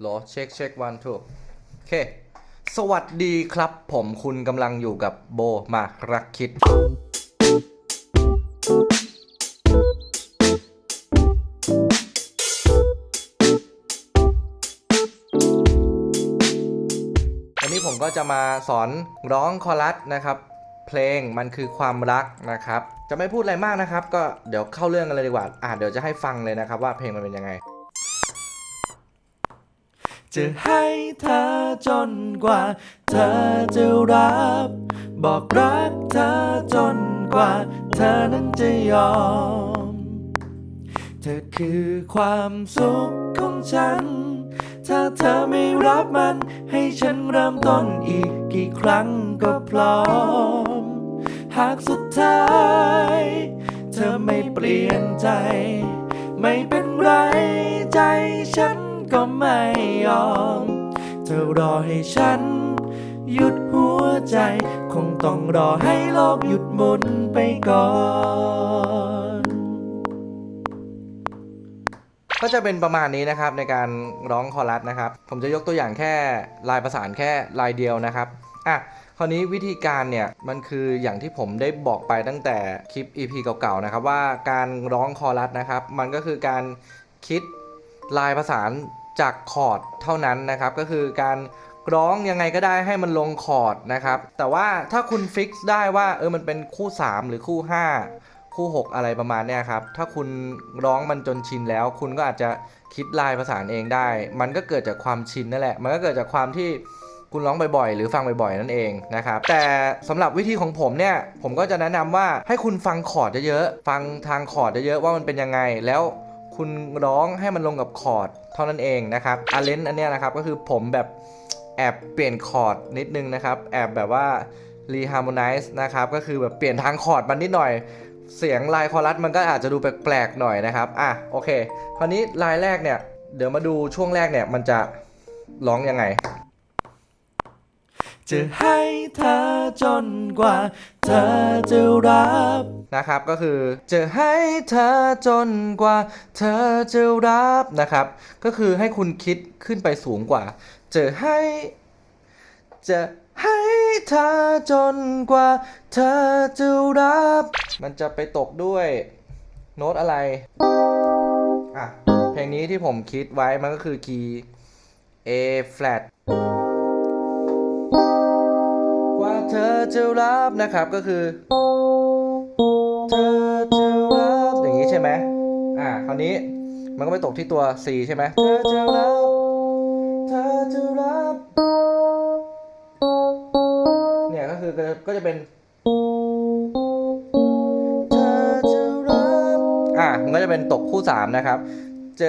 โหลเช็คเช็ควันทูกโอเค สวัสดีครับ ผมคุณกำลังอยู่กับโบมารักคิด วันนี้ผมก็จะมาสอนร้องคอรัสนะครับ เพลงมันคือความรักนะครับ จะไม่พูดอะไรมากนะครับ ก็เดี๋ยวเข้าเรื่องกันเลยดีกว่าอ่าเดี๋ยวจะให้ฟังเลยนะครับว่าเพลงมันเป็นยังไง จะให้เธอจนกว่า เธอจะรับ บอกรักเธอจนกว่า เธอนั้นจะยอม เธอคือความสุขของฉัน ถ้าเธอไม่รับมัน ให้ฉันเริ่มต้นอีกกี่ครั้งก็พร้อม หากสุดท้าย เธอไม่เปลี่ยนใจ ไม่เป็นไรใจฉัน ก็ไม่ยอม เธอรอให้ฉัน หยุดหัวใจ คงต้องรอให้โลกหยุดหมุนไปก่อน ก็จะเป็นประมาณนี้นะครับในการร้องคอรัสนะครับ ผมจะยกตัวอย่างแค่ลายประสานแค่ลายเดียวนะครับอะคราวนี้วิธีการเนี่ยมันคืออย่างที่ผมได้บอกไปตั้งแต่คลิป EP เก่าๆนะครับว่าการร้องคอรัสนะครับ มันก็คือการคิดลายประสาน จากคอร์ดเท่านั้นนะครับ ก็คือการร้องยังไงก็ได้ให้มันลงคอร์ดนะครับ แต่ว่าถ้าคุณฟิกซ์ได้ว่าเออมันเป็นคู่ 3 หรือคู่ 5 คู่ 6 อะไรประมาณเนี้ยครับ ถ้าคุณร้องมันจนชินแล้ว คุณก็อาจจะคิดลายประสานเองได้ มันก็เกิดจากความชินนั่นแหละ มันก็เกิดจากความที่คุณร้องบ่อยๆ หรือฟังบ่อยๆ นั่นเองนะครับ แต่สำหรับวิธีของผมเนี่ย ผมก็จะแนะนำว่าให้คุณฟังคอร์ดเยอะๆ ฟังทางคอร์ดเยอะๆ ว่ามันเป็นยังไง แล้ว คุณร้องให้มันลงกับคอร์ดเท่านั้นเองนะครับอาเลนอันเนี้ยนะครับก็คือผมแบบแอบเปลี่ยนคอร์ดนิดนึงนะครับ แอบแบบว่า reharmonize นะครับ ก็คือแบบเปลี่ยนทางคอร์ดมันนิดหน่อย เสียงลายคอรัสมันก็อาจจะดูแปลกๆหน่อยนะครับ อะโอเค คราวนี้ลายแรกเนี่ย เดี๋ยวมาดูช่วงแรกเนี่ยมันจะร้องยังไง จะให้เธอจนกว่า เธอจะรับนะครับก็คือจะให้เธอจนกว่า เธอจะรับนะครับ ก็คือให้คุณคิดขึ้นไปสูงกว่า จะให้ จะให้เธอจนกว่า เธอจะรับ มันจะไปตกด้วยโน้ตอะไรอะเพลงนี้ที่ผมคิดไว้มันก็คือคีย์ A flat จะรับนะครับก็คือ เธอจะรับอย่างนี้ใช่ไหมอะคราวนี้มันก็ไปตกที่ตัว C ใช่ไหมเธอจะรับ เธอจะรับ เนี่ยก็คือก็จะเป็นเธอจะรับ อะมันก็จะเป็นตกคู่ 3 นะครับ เจะ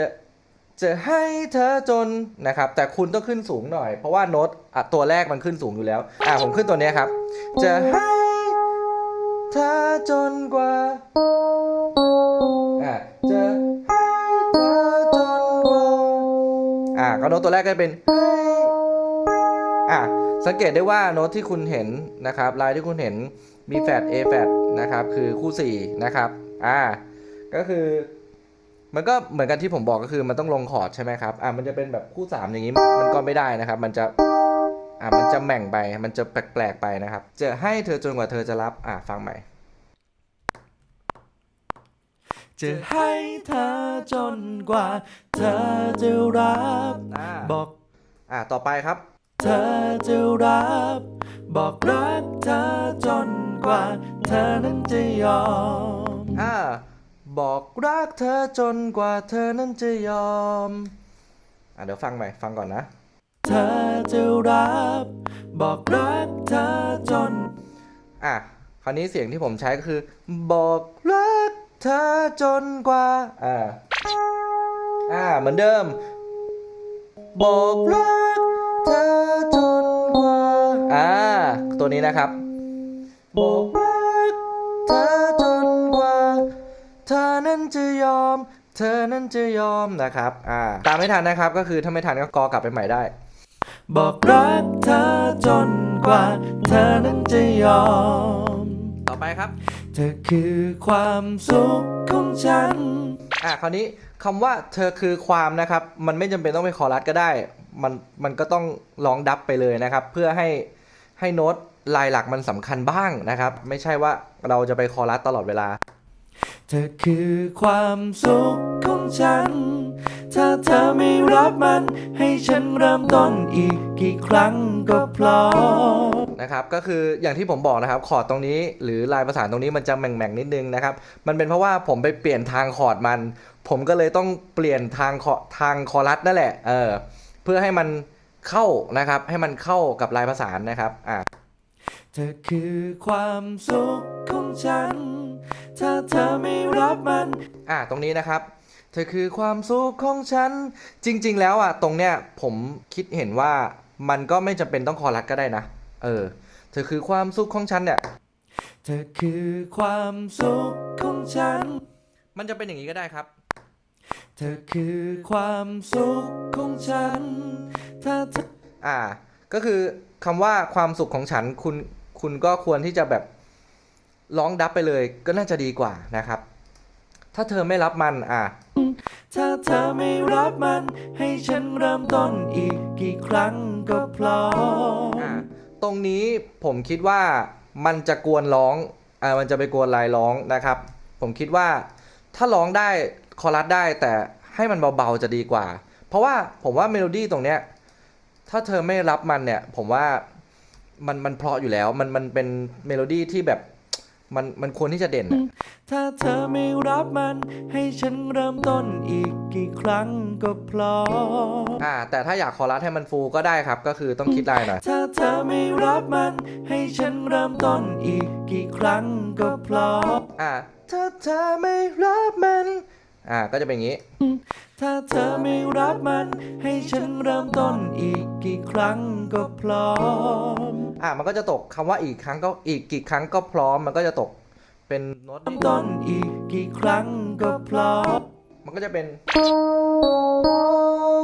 จะให้เธอจนนะครับ แต่คุณต้องขึ้นสูงหน่อย เพราะว่าโน้ตอะตัวแรกมันขึ้นสูงอยู่แล้ว อะผมขึ้นตัวเนี้ยครับ จะให้เธอจนกว่าอะจะให้เธอจนกว่าอะก็โน้ตตัวแรกก็จะเป็นให้อะสังเกตได้ว่าโน้ตที่คุณเห็นนะครับลายที่คุณเห็นมีแฟด A แฟดนะครับ คือคู่4นะครับ อ่า ก็คือ มันก็เหมือนกันที่ผมบอกก็คือมันต้องลงคอร์ดใช่ไหมครับ อ่ามันจะเป็นแบบคู่ 3 อย่างนี้มันก็ไม่ได้นะครับ มันจะ อ่ามันจะแหม่งไป มันจะแปลกๆไปนะครับ จะให้เธอจนกว่าเธอจะรับ อ่าฟังใหม่ จะให้เธอจนกว่า เธอจะรับ อ่า บอก อ่าต่อไปครับ เธอจะรับ บอกรักเธอจนกว่า เธอนั้นจะยอมอ่า บอกรักเธอจนกว่าเธอนั้นจะยอม อ่าเดี๋ยวฟังใหม่ฟังก่อนนะ เธอจะรับ บอกรักเธอจน อะคราวนี้เสียงที่ผมใช้ก็คือ บอกรักเธอจนกว่า อ่า อ่าเหมือนเดิม บอกรักเธอจนกว่า อ่า ตัวนี้นะครับ บอกรัก เธอนั้นจะยอม เธอนั้นจะยอมนะครับ อ่า ตามไม่ทันนะครับ ก็คือถ้าไม่ทันก็กอกลับไปใหม่ได้ บอกรักเธอจนกว่า เธอนั้นจะยอม ต่อไปครับ เธอคือความสุขของฉัน อะคราวนี้คำว่าเธอคือความนะครับ มันไม่จำเป็นต้องเป็นคอรัสก็ได้ มันมันก็ต้องร้องดับไปเลยนะครับ เพื่อให้ให้โน้ตลายหลักมันสำคัญบ้างนะครับ ไม่ใช่ว่าเราจะไปคอรัสตลอดเวลา เธอคือความสุขของฉัน ถ้าเธอไม่รับมัน ให้ฉันเริ่มต้นอีกกี่ครั้งก็พร้อมนะครับก็คืออย่างที่ผมบอกนะครับคอร์ดตรงนี้หรือลายประสานตรงนี้มันจะแหม่งๆนิดนึงนะครับมันเป็นเพราะว่าผมไปเปลี่ยนทางคอร์ดมัน ผมก็เลยต้องเปลี่ยนทางคอทางคอรัสนั่นแหละเออเพื่อให้มันเข้านะครับให้มันเข้ากับลายประสานนะครับอ่าเธอคือความสุขของฉัน ถ้าเธอไม่รับมัน อ่าตรงนี้นะครับ เธอคือความสุขของฉัน จริง ๆ แล้วอะตรงเนี้ยผมคิดเห็นว่ามันก็ไม่จำเป็นต้องคอรัสก็ได้นะ เออ เธอคือความสุขของฉันเนี่ย เธอคือความสุขของฉัน มันจะเป็นอย่างนี้ก็ได้ครับ เธอคือความสุขของฉัน ถ้าเธอ อ่า ก็คือคำว่าความสุขของฉันคุณคุณก็ควรที่จะแบบ ร้องดับไปเลยก็น่าจะดีกว่านะครับ ถ้าเธอไม่รับมันอ่าถ้าเธอไม่รับมัน ให้ฉันเริ่มต้นอีกกี่ครั้งก็พร้อมอ่าตรงนี้ผมคิดว่ามันจะกวนร้องอ่ามันจะไปกวนลายร้องนะครับ ผมคิดว่าถ้าร้องได้คอรัสได้แต่ให้มันเบาๆจะดีกว่า เพราะว่าผมว่าเมโลดี้ตรงเนี้ยถ้าเธอไม่รับมันเนี่ย ผมว่ามันมันเพราะอยู่แล้ว มันมันเป็นเมโลดี้ที่แบบ มันมันควรที่จะเด่นอะถ้าเธอไม่รับมัน ให้ฉันเริ่มต้นอีกกี่ครั้งก็พร้อมอ่า แต่ถ้าอยากคอรัสให้มันฟูก็ได้ครับ ก็คือต้องคิดลายหน่อย ถ้าเธอไม่รับมัน ให้ฉันเริ่มต้นอีกกี่ครั้งก็พร้อมอ่า ถ้าเธอไม่รับมัน อ่า ก็จะเป็นอย่างนี้ ถ้าเธอไม่รับมัน ให้ฉันเริ่มต้นอีกกี่ครั้ง ก็พร้อม อ่ามันก็จะตกคำว่าอีกครั้งก็อีกกี่ครั้งก็พร้อม มันก็จะตกเป็นโน้ตเริ่มต้นอีกกี่ครั้งก็พร้อม มันก็จะเป็น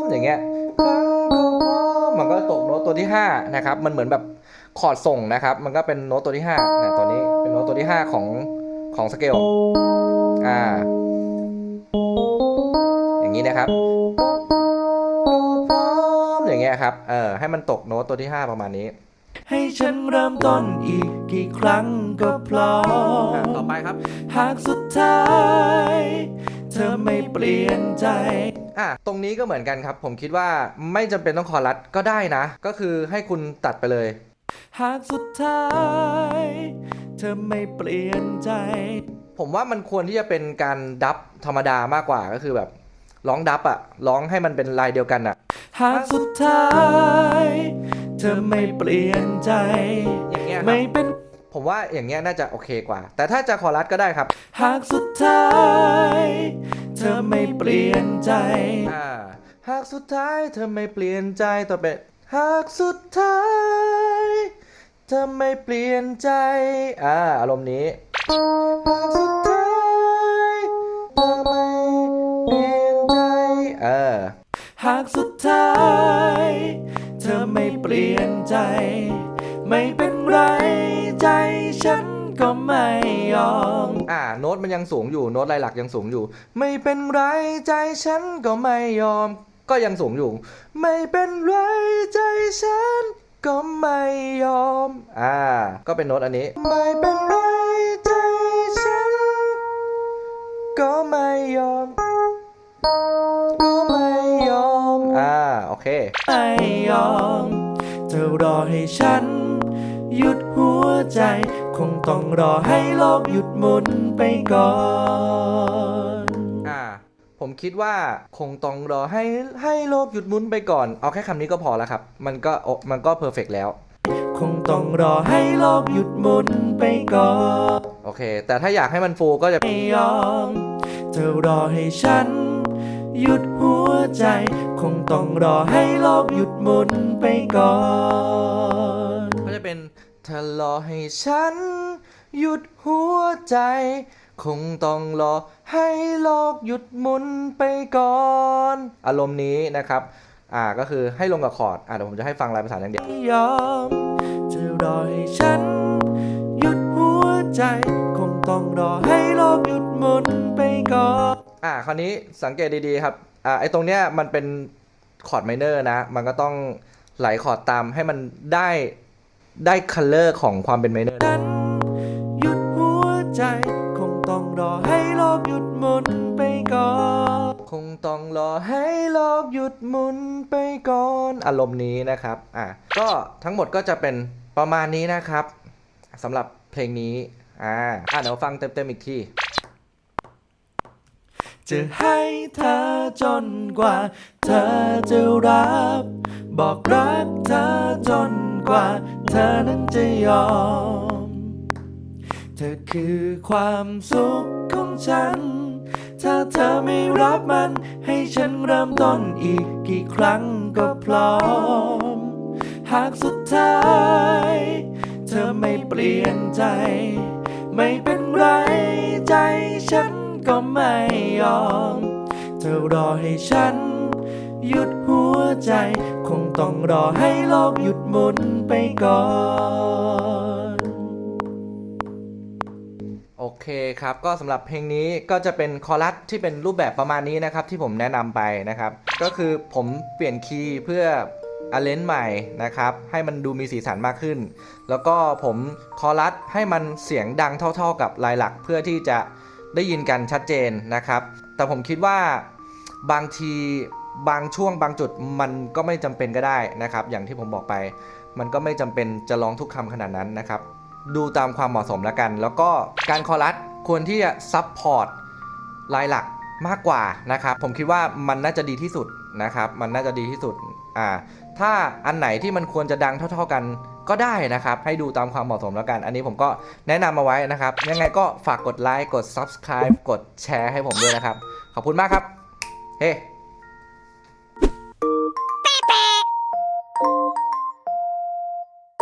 อย่างเงี้ยมันก็ตกโน้ตตัวที่ห้านะครับ มันเหมือนแบบคอร์ดส่งนะครับ มันก็เป็นโน้ตตัวที่ห้าเนี่ยตอนนี้เป็นโน้ตตัวที่ห้าของของสเกล อ่า อย่างนี้นะครับ อย่างเงี้ยครับ เออให้มันตกโน้ตตัวที่ 5 ประมาณนี้ ให้ฉันเริ่มต้นอีกกี่ครั้งก็พร้ออะมต่อไปครับ หากสุดท้าย เธอไม่เปลี่ยนใจ อะตรงนี้ก็เหมือนกันครับ ผมคิดว่าไม่จำเป็นต้องคอรัสก็ได้นะ ก็คือให้คุณตัดไปเลย หากสุดท้าย เธอไม่เปลี่ยนใจ ผมว่ามันควรที่จะเป็นการดับธรรมดามากกว่าก็คือแบบร้องดับอะร้องให้มันเป็นลายเดียวกันอะ หากสุดท้าย เธอไม่เปลี่ยนใจ อย่างเงี้ยครับไม่เป็นผมว่าอย่างเงี้ยน่าจะโอเคกว่า แต่ถ้าจะคอรัสก็ได้ครับหากสุดท้าย เธอไม่เปลี่ยนใจ อ่าหากสุดท้ายเธอไม่เปลี่ยนใจต่อไปหากสุดท้าย เธอไม่เปลี่ยนใจอ่าอารมณ์นี้หากสุดท้ายเธอไม่เปลี่ยนใจเออ หากสุดท้าย เธอไม่เปลี่ยนใจ ไม่เป็นไรใจฉันก็ไม่ยอม อ่าโน้ตมันยังสูงอยู่โน้ตลายหลักยังสูงอยู่ ไม่เป็นไรใจฉันก็ไม่ยอม ก็ยังสูงอยู่ ไม่เป็นไรใจฉันก็ไม่ยอม อ่า ก็เป็นโน้ตอันนี้ ไม่เป็นไรใจฉันก็ไม่ยอมก็ไม่ โอเค ไม่ยอมเธอรอให้ฉัน หยุดหัวใจ คงต้องรอให้โลกหยุดหมุนไปก่อน อ่า ผมคิดว่าคงต้องรอให้ให้โลกหยุดหมุนไปก่อน เอาแค่คำนี้ก็พอแล้วครับ มันก็โอมันก็เพอร์เฟกแล้ว คงต้องรอให้โลกหยุดหมุนไปก่อน โอเค แต่ถ้าอยากให้มันฟูก็จะไม่ยอมเธอรอให้ฉัน หยุดหัวใจ คงต้องรอให้โลกหยุดหมุนไปก่อน ก็จะเป็นเธอรอให้ฉัน หยุดหัวใจ คงต้องรอให้โลกหยุดหมุนไปก่อน อารมณ์นี้นะครับ อ่าก็คือให้ลงกับคอร์ดอ่าเดี๋ยวผมจะให้ฟังลายภาษาอย่างเดียวยอมเธอรอให้ฉัน หยุดหัวใจ คงต้องรอให้โลกหยุดหมุนไปก่อน อ่าคราวนี้สังเกตดีๆครับอ่าไอตรงเนี้ยมันเป็นคอร์ดไมเนอร์นะ มันก็ต้องไหลคอร์ดตามให้มันได้ได้คัลเลอร์ของความเป็นไมเนอร์ฉันหยุดหัวใจ คงต้องรอให้โลกหยุดหมุนไปก่อนคงต้องรอให้โลกหยุดหมุนไปก่อนอารมณ์นี้นะครับอะก็ทั้งหมดก็จะเป็นประมาณนี้นะครับสำหรับเพลงนี้อ่าอะเดี๋ยวฟังเต็มๆอีกที จะให้เธอจนกว่า เธอจะรับ บอกรักเธอจนกว่า เธอนั้นจะยอม เธอคือความสุขของฉัน ถ้าเธอไม่รับมัน ให้ฉันเริ่มต้นอีกกี่ครั้งก็พร้อม หากสุดท้าย เธอไม่เปลี่ยนใจ ไม่เป็นไรใจฉัน ก็ไม่ยอม เธอรอให้ฉัน หยุดหัวใจ คงต้องรอให้โลกหยุดหมุนไปก่อน โอเคครับ ก็สำหรับเพลงนี้ก็จะเป็นคอรัสที่เป็นรูปแบบประมาณนี้นะครับ ที่ผมแนะนำไปนะครับ ก็คือผมเปลี่ยนคีย์เพื่ออเลนใหม่นะครับ ให้มันดูมีสีสันมากขึ้น แล้วก็ผมคอรัสให้มันเสียงดังเท่า ๆกับลายหลักเพื่อที่จะ ได้ยินกันชัดเจนนะครับ แต่ผมคิดว่าบางทีบางช่วงบางจุดมันก็ไม่จำเป็นก็ได้นะครับ อย่างที่ผมบอกไป มันก็ไม่จำเป็นจะร้องทุกคำขนาดนั้นนะครับ ดูตามความเหมาะสมแล้วกัน แล้วก็การคอรัสควรที่จะซับพอร์ตลายหลักมากกว่านะครับ ผมคิดว่ามันน่าจะดีที่สุดนะครับ มันน่าจะดีที่สุด อ่าถ้าอันไหนที่มันควรจะดังเท่า ๆกันก็ได้นะครับ ให้ดูตามความเหมาะสมแล้วกัน อันนี้ผมก็แนะนำมาไว้นะครับ ยังไงก็ฝากกดไลค์กด subscribe กดแชร์ให้ผมด้วยนะครับ ขอบคุณมากครับ เฮ้